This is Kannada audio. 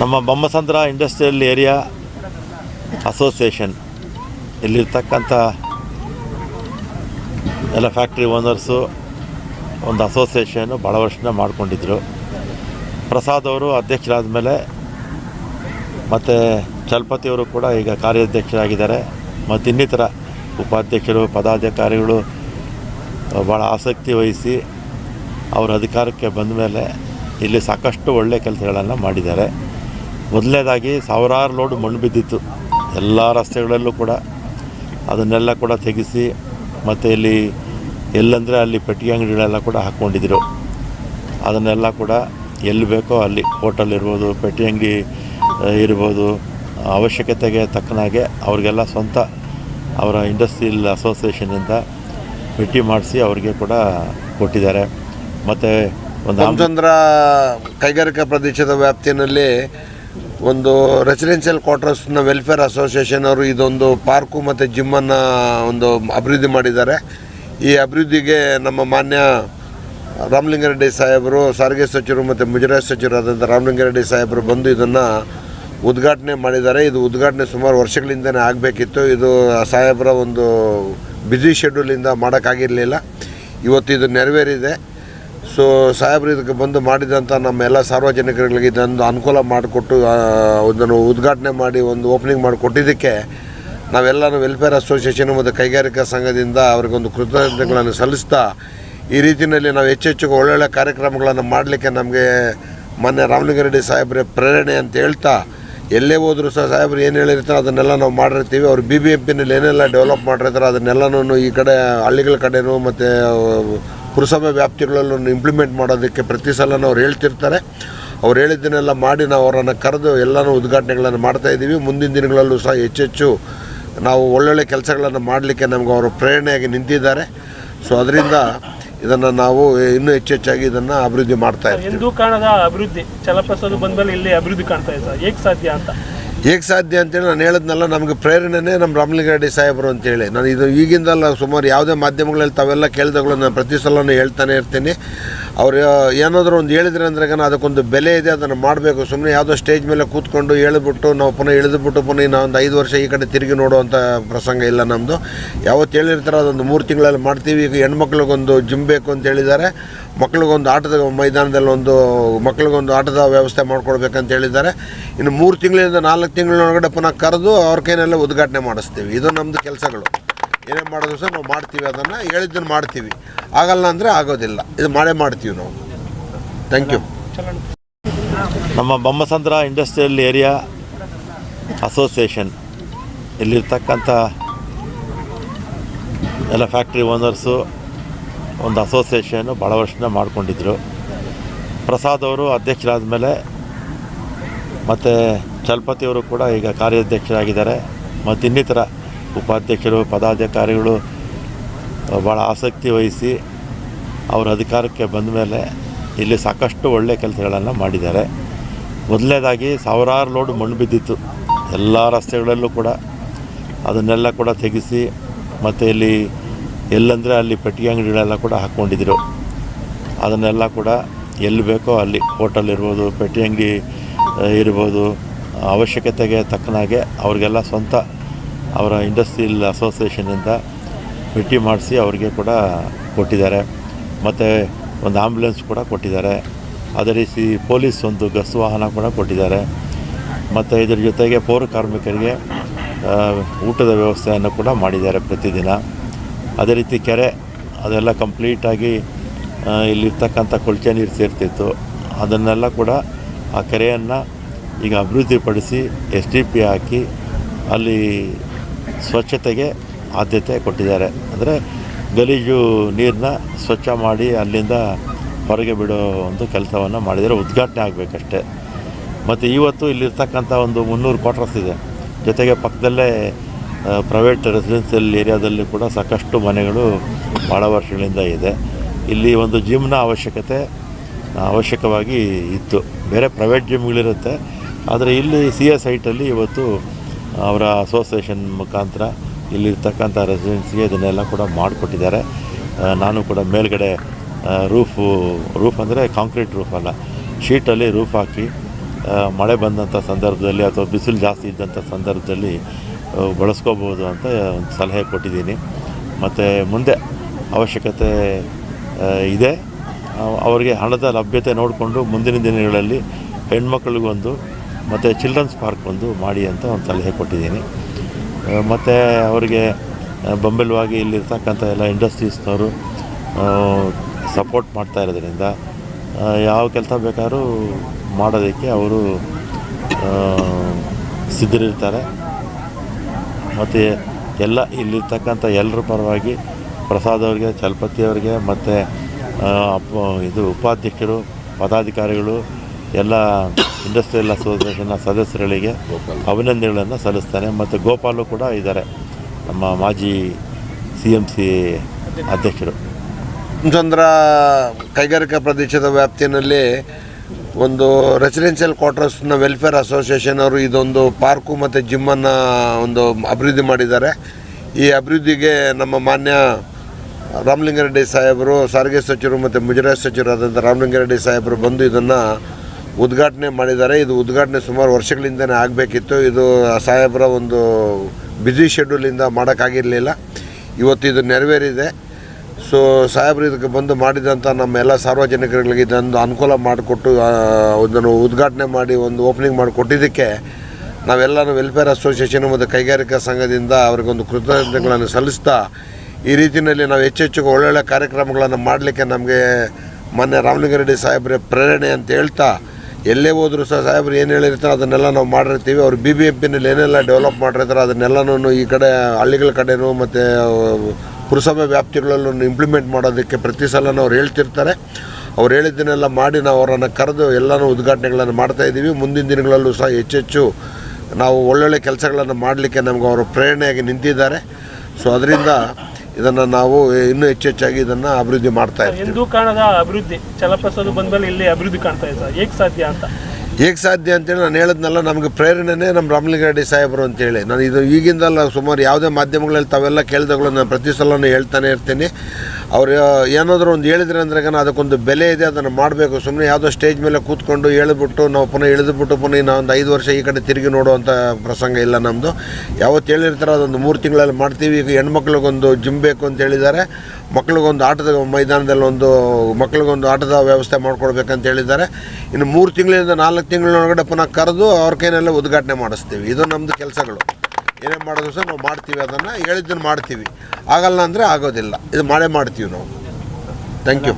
ನಮ್ಮ ಬೊಮ್ಮಸಂದ್ರ ಇಂಡಸ್ಟ್ರಿಯಲ್ ಏರಿಯಾ ಅಸೋಸಿಯೇಷನ್. ಇಲ್ಲಿರ್ತಕ್ಕಂಥ ಎಲ್ಲ ಫ್ಯಾಕ್ಟ್ರಿ ಓನರ್ಸು ಒಂದು ಅಸೋಸಿಯೇಷನ್ನು ಭಾಳ ವರ್ಷದಿಂದ ಮಾಡಿಕೊಂಡಿದ್ದರು ಪ್ರಸಾದ್ ಅವರು ಅಧ್ಯಕ್ಷರಾದ ಮೇಲೆ ಮತ್ತು ಚಲಪತಿಯವರು ಕೂಡ ಈಗ ಕಾರ್ಯಾಧ್ಯಕ್ಷರಾಗಿದ್ದಾರೆ. ಮತ್ತು ಇನ್ನಿತರ ಉಪಾಧ್ಯಕ್ಷರು, ಪದಾಧಿಕಾರಿಗಳು ಭಾಳ ಆಸಕ್ತಿ ವಹಿಸಿ ಅವರ ಅಧಿಕಾರಕ್ಕೆ ಬಂದ ಮೇಲೆ ಇಲ್ಲಿ ಸಾಕಷ್ಟು ಒಳ್ಳೆಯ ಕೆಲಸಗಳನ್ನು ಮಾಡಿದ್ದಾರೆ. ಮೊದಲನೇದಾಗಿ ಸಾವಿರಾರು ಲೋಡ್ ಮಣ್ಣು ಬಿದ್ದಿತ್ತು. ಎಲ್ಲ ರಸ್ತೆಗಳಲ್ಲೂ ಕೂಡ ಅದನ್ನೆಲ್ಲ ಕೂಡ ತೆಗೆಸಿ ಮತ್ತು ಇಲ್ಲಿ ಎಲ್ಲಂದರೆ ಅಲ್ಲಿ ಪೆಟ್ಟಿಗೆ ಅಂಗಡಿಗಳೆಲ್ಲ ಕೂಡ ಹಾಕ್ಕೊಂಡಿದ್ರು ಅದನ್ನೆಲ್ಲ ಕೂಡ ಎಲ್ಲಿ ಬೇಕೋ ಅಲ್ಲಿ ಹೋಟೆಲ್ ಇರ್ಬೋದು, ಪೆಟ್ಟಿ ಅಂಗಡಿ ಇರ್ಬೋದು, ಅವಶ್ಯಕತೆಗೆ ತಕ್ಕನಾಗೆ ಅವ್ರಿಗೆಲ್ಲ ಸ್ವಂತ ಅವರ ಇಂಡಸ್ಟ್ರಿಯಲ್ ಅಸೋಸಿಯೇಷನಿಂದ ಭೇಟಿ ಮಾಡಿಸಿ ಅವ್ರಿಗೆ ಕೂಡ ಕೊಟ್ಟಿದ್ದಾರೆ. ಮತ್ತು ರಾಮಚಂದ್ರ ಕೈಗಾರಿಕಾ ಪ್ರದೇಶದ ವ್ಯಾಪ್ತಿಯಲ್ಲಿ ಒಂದು ರೆಸಿಡೆನ್ಷಿಯಲ್ ಕ್ವಾರ್ಟರ್ಸ್ನ ವೆಲ್ಫೇರ್ ಅಸೋಸಿಯೇಷನ್ ಅವರು ಇದೊಂದು ಪಾರ್ಕು ಮತ್ತು ಜಿಮ್ಮನ್ನು ಒಂದು ಅಭಿವೃದ್ಧಿ ಮಾಡಿದ್ದಾರೆ. ಈ ಅಭಿವೃದ್ಧಿಗೆ ನಮ್ಮ ಮಾನ್ಯ ರಾಮಲಿಂಗಾರೆಡ್ಡಿ ಸಾಹೇಬರು, ಸಾರಿಗೆ ಸಚಿವರು ಮತ್ತು ಮುಜರಾಯಿ ಸಚಿವರಾದಂಥ ರಾಮಲಿಂಗಾರೆಡ್ಡಿ ಸಾಹೇಬರು ಬಂದು ಇದನ್ನು ಉದ್ಘಾಟನೆ ಮಾಡಿದ್ದಾರೆ. ಇದು ಉದ್ಘಾಟನೆ ಸುಮಾರು ವರ್ಷಗಳಿಂದನೇ ಆಗಬೇಕಿತ್ತು. ಇದು ಸಾಹೇಬರ ಒಂದು ಬ್ಯುಸಿ ಶೆಡ್ಯೂಲಿಂದ ಮಾಡೋಕ್ಕಾಗಿರಲಿಲ್ಲ. ಇವತ್ತು ಇದು ನೆರವೇರಿದೆ. ಸೊ ಸಾಹೇಬರು, ಇದಕ್ಕೆ ಬಂದು ಮಾಡಿದಂಥ ನಮ್ಮ ಎಲ್ಲ ಸಾರ್ವಜನಿಕರಿಗೆ ಇದೊಂದು ಅನುಕೂಲ ಮಾಡಿಕೊಟ್ಟು ಅದನ್ನು ಉದ್ಘಾಟನೆ ಮಾಡಿ, ಒಂದು ಓಪನಿಂಗ್ ಮಾಡಿಕೊಟ್ಟಿದ್ದಕ್ಕೆ ನಾವೆಲ್ಲರೂ ವೆಲ್ಫೇರ್ ಅಸೋಸಿಯೇಷನ್ ಮತ್ತು ಕೈಗಾರಿಕಾ ಸಂಘದಿಂದ ಅವರಿಗೊಂದು ಕೃತಜ್ಞತೆಗಳನ್ನು ಸಲ್ಲಿಸ್ತಾ, ಈ ರೀತಿಯಲ್ಲಿ ನಾವು ಹೆಚ್ಚೆಚ್ಚು ಒಳ್ಳೊಳ್ಳೆ ಕಾರ್ಯಕ್ರಮಗಳನ್ನು ಮಾಡಲಿಕ್ಕೆ ನಮಗೆ ಮೊನ್ನೆ ರಾಮಲಿಂಗಾರೆಡ್ಡಿ ಸಾಹೇಬ್ರೆ ಪ್ರೇರಣೆ ಅಂತ ಹೇಳ್ತಾ, ಎಲ್ಲೇ ಹೋದರೂ ಸಹ ಸಾಹೇಬ್ರು ಏನು ಹೇಳಿರ್ತಾರೆ ಅದನ್ನೆಲ್ಲ ನಾವು ಮಾಡಿರ್ತೀವಿ. ಅವ್ರು ಬಿ ಬಿ ಎಂ ಪಿನಲ್ಲಿ ಏನೆಲ್ಲ ಡೆವಲಪ್ ಮಾಡಿರ್ತಾರೆ ಅದನ್ನೆಲ್ಲನೂ ಈ ಕಡೆ ಹಳ್ಳಿಗಳ ಕಡೆನೂ ಮತ್ತು ಪುರಸಭೆ ವ್ಯಾಪ್ತಿಗಳಲ್ಲೂ ಇಂಪ್ಲಿಮೆಂಟ್ ಮಾಡೋದಕ್ಕೆ ಪ್ರತಿ ಸಲನೂ ಅವ್ರು ಹೇಳ್ತಿರ್ತಾರೆ. ಅವ್ರು ಹೇಳಿದ್ದನ್ನೆಲ್ಲ ಮಾಡಿ ನಾವು ಅವರನ್ನು ಕರೆದು ಎಲ್ಲನೂ ಉದ್ಘಾಟನೆಗಳನ್ನು ಮಾಡ್ತಾ ಇದ್ದೀವಿ. ಮುಂದಿನ ದಿನಗಳಲ್ಲೂ ಸಹ ಹೆಚ್ಚೆಚ್ಚು ನಾವು ಒಳ್ಳೊಳ್ಳೆ ಕೆಲಸಗಳನ್ನು ಮಾಡಲಿಕ್ಕೆ ನಮ್ಗೆ ಅವರು ಪ್ರೇರಣೆಯಾಗಿ ನಿಂತಿದ್ದಾರೆ. ಸೊ ಅದರಿಂದ ಇದನ್ನು ನಾವು ಇನ್ನೂ ಹೆಚ್ಚೆಚ್ಚಾಗಿ ಇದನ್ನು ಅಭಿವೃದ್ಧಿ ಮಾಡ್ತಾ ಇದ್ದೀವಿ ಹಿಂದೂ ಕಾಣದ ಅಭಿವೃದ್ಧಿ. ಚಲಪ್ರಸಾದ್ ಬಂದ್ಮೇಲೆ ಇಲ್ಲಿ ಅಭಿವೃದ್ಧಿ ಕಾಣ್ತಾ ಇದೆ ಹೇಗೆ ಸಾಧ್ಯ ಅಂತ? ಹೇಗೆ ಸಾಧ್ಯ ಅಂತೇಳಿ ನಾನು ಹೇಳಿದ್ನಲ್ಲ, ನಮಗೆ ಪ್ರೇರಣೆನೇ ನಮ್ಮ ರಾಮಲಿಂಗಾರೆಡ್ಡಿ ಸಾಹೇಬರು ಅಂತೇಳಿ. ನಾನು ಇದು ಈಗಿಂದಲ್ಲ ಸುಮಾರು ಯಾವುದೇ ಮಾಧ್ಯಮಗಳಲ್ಲಿ ತಾವೆಲ್ಲ ಕೇಳಿದಾಗಲೂ ನಾನು ಪ್ರತಿ ಸಲನೂ ಹೇಳ್ತಾನೆ ಇರ್ತೀನಿ. ಅವರು ಏನಾದರೂ ಒಂದು ಹೇಳಿದ್ರೆ ಅಂದ್ರೆ ಅದಕ್ಕೊಂದು ಬೆಲೆ ಇದೆ, ಅದನ್ನು ಮಾಡಬೇಕು. ಸುಮ್ಮನೆ ಯಾವುದೋ ಸ್ಟೇಜ್ ಮೇಲೆ ಕೂತ್ಕೊಂಡು ಹೇಳಿಬಿಟ್ಟು, ನಾವು ಪುನಃ ಇಳಿದುಬಿಟ್ಟು ಪುನಃ ಒಂದು ಐದು ವರ್ಷ ಈ ಕಡೆ ತಿರುಗಿ ನೋಡುವಂಥ ಪ್ರಸಂಗ ಇಲ್ಲ ನಮ್ಮದು ಯಾವತ್ತು ಹೇಳಿರ್ತಾರೋ ಅದೊಂದು ಮೂರು ತಿಂಗಳಲ್ಲಿ ಮಾಡ್ತೀವಿ. ಈಗ ಹೆಣ್ಮಕ್ಳಿಗೊಂದು ಜಿಮ್ ಬೇಕು ಅಂತ ಹೇಳಿದ್ದಾರೆ. ಮಕ್ಳಿಗೊಂದು ಆಟದ ಮೈದಾನದಲ್ಲಿ ಒಂದು ಮಕ್ಳಿಗೊಂದು ಆಟದ ವ್ಯವಸ್ಥೆ ಮಾಡಿಕೊಡ್ಬೇಕಂತ ಹೇಳಿದ್ದಾರೆ. ಇನ್ನು ಮೂರು ತಿಂಗಳಿಂದ ನಾಲ್ಕು ತಿಂಗಳೊಳಗಡೆ ಪುನಃ ಕರೆದು ಅವ್ರ ಕೈನಲ್ಲೇ ಉದ್ಘಾಟನೆ ಮಾಡಿಸ್ತೀವಿ. ಇದು ನಮ್ಮದು ಕೆಲಸಗಳು. ಏನೇನು ಮಾಡೋದು ಸಹ ನಾವು ಮಾಡ್ತೀವಿ ಅದನ್ನು, ಹೇಳಿದ್ದನ್ನು ಮಾಡ್ತೀವಿ. ಆಗಲ್ಲ ಅಂದರೆ ಆಗೋದಿಲ್ಲ. ಇದು ಮಾಡೇ ಮಾಡ್ತೀವಿ ನಾವು. ಥ್ಯಾಂಕ್ ಯು ನಮ್ಮ ಬೊಮ್ಮಸಂದ್ರ ಇಂಡಸ್ಟ್ರಿಯಲ್ ಏರಿಯಾ ಅಸೋಸಿಯೇಷನ್. ಇಲ್ಲಿರ್ತಕ್ಕಂಥ ಎಲ್ಲ ಫ್ಯಾಕ್ಟ್ರಿ ಓನರ್ಸು ಒಂದು ಅಸೋಸಿಯೇಷನ್ನು ಭಾಳ ವರ್ಷದಿಂದ ಮಾಡಿಕೊಂಡಿದ್ದರು ಪ್ರಸಾದ್ ಅವರು ಅಧ್ಯಕ್ಷರಾದ ಮೇಲೆ ಮತ್ತು ಚಲಪತಿಯವರು ಕೂಡ ಈಗ ಕಾರ್ಯಾಧ್ಯಕ್ಷರಾಗಿದ್ದಾರೆ. ಮತ್ತು ಇನ್ನಿತರ ಉಪಾಧ್ಯಕ್ಷರು, ಪದಾಧಿಕಾರಿಗಳು ಭಾಳ ಆಸಕ್ತಿ ವಹಿಸಿ ಅವರ ಅಧಿಕಾರಕ್ಕೆ ಬಂದ ಮೇಲೆ ಇಲ್ಲಿ ಸಾಕಷ್ಟು ಒಳ್ಳೆಯ ಕೆಲಸಗಳನ್ನು ಮಾಡಿದ್ದಾರೆ. ಮೊದಲನೇದಾಗಿ ಸಾವಿರಾರು ಲೋಡ್ ಮಣ್ಣು ಬಿದ್ದಿತ್ತು. ಎಲ್ಲ ರಸ್ತೆಗಳಲ್ಲೂ ಕೂಡ ಅದನ್ನೆಲ್ಲ ಕೂಡ ತೆಗೆಸಿ ಮತ್ತು ಇಲ್ಲಿ ಎಲ್ಲಂದರೆ ಅಲ್ಲಿ ಪೆಟ್ಟಿಗೆ ಅಂಗಡಿಗಳೆಲ್ಲ ಕೂಡ ಹಾಕ್ಕೊಂಡಿದ್ರು. ಅದನ್ನೆಲ್ಲ ಕೂಡ ಎಲ್ಲಿ ಬೇಕೋ ಅಲ್ಲಿ ಹೋಟಲ್ ಇರ್ಬೋದು ಪೆಟ್ಟಿ ಅಂಗಡಿ ಇರ್ಬೋದು. ಅವಶ್ಯಕತೆಗೆ ತಕ್ಕನಾಗೆ ಅವ್ರಿಗೆಲ್ಲ ಸ್ವಂತ ಅವರ ಇಂಡಸ್ಟ್ರಿಯಲ್ ಅಸೋಸಿಯೇಷನಿಂದ ಭೇಟಿ ಮಾಡಿಸಿ ಅವ್ರಿಗೆ ಕೂಡ ಕೊಟ್ಟಿದ್ದಾರೆ. ಮತ್ತು ಒಂದು ಆಂಬ್ಯುಲೆನ್ಸ್ ಕೂಡ ಕೊಟ್ಟಿದ್ದಾರೆ. ಅದೇ ರೀತಿ ಪೊಲೀಸ್ ಒಂದು ಗಸ್ ವಾಹನ ಕೂಡ ಕೊಟ್ಟಿದ್ದಾರೆ. ಮತ್ತು ಇದರ ಜೊತೆಗೆ ಪೌರ ಕಾರ್ಮಿಕರಿಗೆ ಊಟದ ವ್ಯವಸ್ಥೆಯನ್ನು ಕೂಡ ಮಾಡಿದ್ದಾರೆ ಪ್ರತಿದಿನ. ಅದೇ ರೀತಿ ಕೆರೆ ಅದೆಲ್ಲ ಕಂಪ್ಲೀಟಾಗಿ ಇಲ್ಲಿರ್ತಕ್ಕಂಥ ಕೊಳಚೆ ನೀರು ಸೇರ್ತಿತ್ತು. ಅದನ್ನೆಲ್ಲ ಕೂಡ ಆ ಕೆರೆಯನ್ನು ಈಗ ಅಭಿವೃದ್ಧಿಪಡಿಸಿ ಎಸ್ ಡಿ ಪಿ ಹಾಕಿ ಅಲ್ಲಿ ಸ್ವಚ್ಛತೆಗೆ ಆದ್ಯತೆ ಕೊಟ್ಟಿದ್ದಾರೆ. ಅಂದರೆ ಗಲೀಜು ನೀರನ್ನ ಸ್ವಚ್ಛ ಮಾಡಿ ಅಲ್ಲಿಂದ ಹೊರಗೆ ಬಿಡೋ ಒಂದು ಕೆಲಸವನ್ನು ಮಾಡಿದರೆ ಉದ್ಘಾಟನೆ ಆಗಬೇಕಷ್ಟೆ. ಮತ್ತು ಇವತ್ತು ಇಲ್ಲಿರ್ತಕ್ಕಂಥ ಒಂದು ಮುನ್ನೂರು ಕ್ವಾರ್ಟರ್ಸ್ ಇದೆ. ಜೊತೆಗೆ ಪಕ್ಕದಲ್ಲೇ ಪ್ರೈವೇಟ್ ರೆಸಿಡೆನ್ಸಿಯಲ್ ಏರಿಯಾದಲ್ಲಿ ಕೂಡ ಸಾಕಷ್ಟು ಮನೆಗಳು ಭಾಳ ವರ್ಷಗಳಿಂದ ಇದೆ. ಇಲ್ಲಿ ಒಂದು ಜಿಮ್ನ ಅವಶ್ಯಕತೆ, ಅವಶ್ಯಕವಾಗಿ ಇತ್ತು. ಬೇರೆ ಪ್ರೈವೇಟ್ ಜಿಮ್ಗಳಿರುತ್ತೆ ಆದರೆ ಇಲ್ಲಿ ಸಿ ಎಸ್ ಐಟಲ್ಲಿ ಇವತ್ತು ಅವರ ಅಸೋಸಿಯೇಷನ್ ಮುಖಾಂತರ ಇಲ್ಲಿರ್ತಕ್ಕಂಥ ರೆಸಿಡೆನ್ಸಿಗೆ ಇದನ್ನೆಲ್ಲ ಕೂಡ ಮಾಡಿಕೊಟ್ಟಿದ್ದಾರೆ. ನಾನು ಕೂಡ ಮೇಲ್ಗಡೆ ರೂಫು ರೂಫ್ ಅಂದರೆ ಕಾಂಕ್ರೀಟ್ ರೂಫ್ ಅಲ್ಲ. ಶೀಟಲ್ಲಿ ರೂಫ್ ಹಾಕಿ ಮಳೆ ಬಂದಂಥ ಸಂದರ್ಭದಲ್ಲಿ ಅಥವಾ ಬಿಸಿಲು ಜಾಸ್ತಿ ಇದ್ದಂಥ ಸಂದರ್ಭದಲ್ಲಿ ಬಳಸ್ಕೋಬೋದು ಅಂತ ಒಂದು ಸಲಹೆ ಕೊಟ್ಟಿದ್ದೀನಿ. ಮತ್ತು ಮುಂದೆ ಅವಶ್ಯಕತೆ ಇದೆ. ಅವರಿಗೆ ಹಣದ ಲಭ್ಯತೆ ನೋಡಿಕೊಂಡು ಮುಂದಿನ ದಿನಗಳಲ್ಲಿ ಹೆಣ್ಮಕ್ಳಿಗೊಂದು ಮತ್ತು ಚಿಲ್ಡ್ರನ್ಸ್ ಪಾರ್ಕ್ ಒಂದು ಮಾಡಿ ಅಂತ ಒಂದು ಸಲಹೆ ಕೊಟ್ಟಿದ್ದೀನಿ. ಮತ್ತು ಅವರಿಗೆ ಬೆಂಬಲವಾಗಿ ಇಲ್ಲಿರ್ತಕ್ಕಂಥ ಎಲ್ಲ ಇಂಡಸ್ಟ್ರೀಸ್ನವರು ಸಪೋರ್ಟ್ ಮಾಡ್ತಾ ಇರೋದ್ರಿಂದ ಯಾವ ಕೆಲಸ ಬೇಕಾದ್ರೂ ಮಾಡೋದಕ್ಕೆ ಅವರು ಸಿದ್ಧರಿರ್ತಾರೆ. ಮತ್ತು ಎಲ್ಲ ಇಲ್ಲಿರ್ತಕ್ಕಂಥ ಎಲ್ಲರ ಪರವಾಗಿ ಪ್ರಸಾದ್ ಅವರಿಗೆ ಚಲಪತಿ ಅವರಿಗೆ ಮತ್ತು ಅಪ್ಪ ಇದು ಉಪಾಧ್ಯಕ್ಷರು ಪದಾಧಿಕಾರಿಗಳು ಎಲ್ಲ ಇಂಡಸ್ಟ್ರಿಯಲ್ ಅಸೋಸಿಯೇಷನ್ನ ಸದಸ್ಯರುಗಳಿಗೆ ಅಭಿನಂದನೆಗಳನ್ನು ಸಲ್ಲಿಸ್ತಾನೆ. ಮತ್ತು ಗೋಪಾಲು ಕೂಡ ಇದ್ದಾರೆ ನಮ್ಮ ಮಾಜಿ ಸಿ ಎಂ ಸಿ ಅಧ್ಯಕ್ಷರು. ರಾಮಚಂದ್ರ ಕೈಗಾರಿಕಾ ಪ್ರದೇಶದ ವ್ಯಾಪ್ತಿಯಲ್ಲಿ ಒಂದು ರೆಸಿಡೆನ್ಷಿಯಲ್ ಕ್ವಾರ್ಟರ್ಸ್ನ ವೆಲ್ಫೇರ್ ಅಸೋಸಿಯೇಷನ್ ಅವರು ಇದೊಂದು ಪಾರ್ಕು ಮತ್ತು ಜಿಮ್ಮನ್ನು ಒಂದು ಅಭಿವೃದ್ಧಿ ಮಾಡಿದ್ದಾರೆ. ಈ ಅಭಿವೃದ್ಧಿಗೆ ನಮ್ಮ ಮಾನ್ಯ ರಾಮಲಿಂಗಾರೆಡ್ಡಿ ಸಾಹೇಬರು, ಸಾರಿಗೆ ಸಚಿವರು ಮತ್ತು ಮುಜರಾಯಿ ಸಚಿವರಾದಂಥ ರಾಮಲಿಂಗಾರೆಡ್ಡಿ ಸಾಹೇಬರು ಬಂದು ಇದನ್ನು ಉದ್ಘಾಟನೆ ಮಾಡಿದ್ದಾರೆ. ಇದು ಉದ್ಘಾಟನೆ ಸುಮಾರು ವರ್ಷಗಳಿಂದನೇ ಆಗಬೇಕಿತ್ತು. ಇದು ಸಾಹೇಬರ ಒಂದು ಬ್ಯುಸಿ ಶೆಡ್ಯೂಲಿಂದ ಮಾಡೋಕ್ಕಾಗಿರಲಿಲ್ಲ. ಇವತ್ತು ಇದು ನೆರವೇರಿದೆ. ಸೊ ಸಾಹೇಬ್ರು ಇದಕ್ಕೆ ಬಂದು ಮಾಡಿದಂಥ ನಮ್ಮ ಎಲ್ಲ ಸಾರ್ವಜನಿಕರಿಗೆ ಇದೊಂದು ಅನುಕೂಲ ಮಾಡಿಕೊಟ್ಟು ಇದನ್ನು ಉದ್ಘಾಟನೆ ಮಾಡಿ, ಒಂದು ಓಪನಿಂಗ್ ಮಾಡಿಕೊಟ್ಟಿದ್ದಕ್ಕೆ ನಾವೆಲ್ಲರೂ ವೆಲ್ಫೇರ್ ಅಸೋಸಿಯೇಷನ್ ಮತ್ತು ಕೈಗಾರಿಕಾ ಸಂಘದಿಂದ ಅವ್ರಿಗೊಂದು ಕೃತಜ್ಞತೆಗಳನ್ನು ಸಲ್ಲಿಸ್ತಾ, ಈ ರೀತಿಯಲ್ಲಿ ನಾವು ಹೆಚ್ಚೆಚ್ಚು ಒಳ್ಳೊಳ್ಳೆ ಕಾರ್ಯಕ್ರಮಗಳನ್ನು ಮಾಡಲಿಕ್ಕೆ ನಮಗೆ ಮೊನ್ನೆ ರಾಮಲಿಂಗಾರೆಡ್ಡಿ ಸಾಹೇಬ್ರೆ ಪ್ರೇರಣೆ ಅಂತ ಹೇಳ್ತಾ, ಎಲ್ಲೇ ಹೋದರೂ ಸಹ ಸಾಹೇಬ್ರು ಏನು ಹೇಳಿರ್ತಾರೆ ಅದನ್ನೆಲ್ಲ ನಾವು ಮಾಡಿರ್ತೀವಿ. ಅವ್ರು ಬಿ ಬಿ ಎಂ ಪಿನಲ್ಲಿ ಏನೆಲ್ಲ ಡೆವಲಪ್ ಮಾಡಿರ್ತಾರೆ ಅದನ್ನೆಲ್ಲನೂ ಈ ಕಡೆ ಹಳ್ಳಿಗಳ ಕಡೆನೂ ಮತ್ತು ಪುರಸಭೆ ವ್ಯಾಪ್ತಿಗಳಲ್ಲೂ ಇಂಪ್ಲಿಮೆಂಟ್ ಮಾಡೋದಕ್ಕೆ ಪ್ರತಿ ಸಲನೂ ಅವ್ರು ಹೇಳ್ತಿರ್ತಾರೆ. ಅವ್ರು ಹೇಳಿದ್ದನ್ನೆಲ್ಲ ಮಾಡಿ ನಾವು ಅವರನ್ನು ಕರೆದು ಎಲ್ಲನೂ ಉದ್ಘಾಟನೆಗಳನ್ನು ಮಾಡ್ತಾ ಇದ್ದೀವಿ. ಮುಂದಿನ ದಿನಗಳಲ್ಲೂ ಸಹ ಹೆಚ್ಚೆಚ್ಚು ನಾವು ಒಳ್ಳೊಳ್ಳೆ ಕೆಲಸಗಳನ್ನು ಮಾಡಲಿಕ್ಕೆ ನಮ್ಗೆ ಅವರು ಪ್ರೇರಣೆಯಾಗಿ ನಿಂತಿದ್ದಾರೆ. ಸೊ ಅದರಿಂದ ಇದನ್ನು ನಾವು ಇನ್ನೂ ಹೆಚ್ಚೆಚ್ಚಾಗಿ ಇದನ್ನು ಅಭಿವೃದ್ಧಿ ಮಾಡ್ತಾ ಇದ್ದೀವಿ ಕಾಣದ ಅಭಿವೃದ್ಧಿ. ಬಂದ ಮೇಲೆ ಇಲ್ಲಿ ಅಭಿವೃದ್ಧಿ ಕಾಣ್ತಾ ಇದೆ ಸರ್. ಹೇಗೆ ಸಾಧ್ಯ ಅಂತ? ಹೇಗೆ ಸಾಧ್ಯ ಅಂತೇಳಿ ನಾನು ಹೇಳಿದ್ನಲ್ಲ, ನಮಗೆ ಪ್ರೇರಣೆನೇ ನಮ್ಮ ರಾಮಲಿಂಗಾರೆಡ್ಡಿ ಸಾಹೇಬರು ಅಂತೇಳಿ. ನಾನು ಇದು ಈಗಿಂದಲ್ಲ ಸುಮಾರು ಯಾವುದೇ ಮಾಧ್ಯಮಗಳಲ್ಲಿ ತಾವೆಲ್ಲ ಕೇಳಿದಾಗಲೂ ನಾನು ಪ್ರತಿ ಸಲನೂ ಹೇಳ್ತಾನೆ ಇರ್ತೀನಿ. ಅವ್ರು ಏನಾದರೂ ಒಂದು ಹೇಳಿದ್ರೆ ಅಂದ್ರೆ ಅದಕ್ಕೊಂದು ಬೆಲೆ ಇದೆ, ಅದನ್ನು ಮಾಡಬೇಕು. ಸುಮ್ಮನೆ ಯಾವುದೋ ಸ್ಟೇಜ್ ಮೇಲೆ ಕೂತ್ಕೊಂಡು ಹೇಳಿಬಿಟ್ಟು, ನಾವು ಪುನಃ ಇಳಿದುಬಿಟ್ಟು, ಪುನಃ ನಾವು ಒಂದು ಐದು ವರ್ಷ ಈ ಕಡೆ ತಿರುಗಿ ನೋಡುವಂಥ ಪ್ರಸಂಗ ಇಲ್ಲ ನಮ್ಮದು ಯಾವತ್ತು ಹೇಳಿರ್ತಾರೋ ಅದೊಂದು ಮೂರು ತಿಂಗಳಲ್ಲಿ ಮಾಡ್ತೀವಿ. ಈಗ ಹೆಣ್ಮಕ್ಳಿಗೊಂದು ಜಿಮ್ ಬೇಕು ಅಂತ ಹೇಳಿದ್ದಾರೆ. ಮಕ್ಳಿಗೊಂದು ಆಟದ ಮೈದಾನದಲ್ಲಿ ಒಂದು, ಮಕ್ಳಿಗೊಂದು ಆಟದ ವ್ಯವಸ್ಥೆ ಮಾಡ್ಕೊಡ್ಬೇಕಂತ ಹೇಳಿದ್ದಾರೆ. ಇನ್ನು ಮೂರು ತಿಂಗಳಿಂದ ನಾಲ್ಕು ತಿಂಗಳೊಳಗಡೆ ಪುನಃ ಕರೆದು ಅವ್ರ ಕೈನಲ್ಲೇ ಉದ್ಘಾಟನೆ ಮಾಡಿಸ್ತೀವಿ. ಇದು ನಮ್ಮದು ಕೆಲಸಗಳು. ಏನೇ ಮಾಡೋದು ಸಹ ನಾವು ಮಾಡ್ತೀವಿ ಅದನ್ನು ಹೇಳಿದ್ದನ್ನು ಮಾಡ್ತೀವಿ. ಆಗಲ್ಲ ಅಂದರೆ ಆಗೋದಿಲ್ಲ. ಇದು ಮಾಡೇ ಮಾಡ್ತೀವಿ ನಾವು. Thank you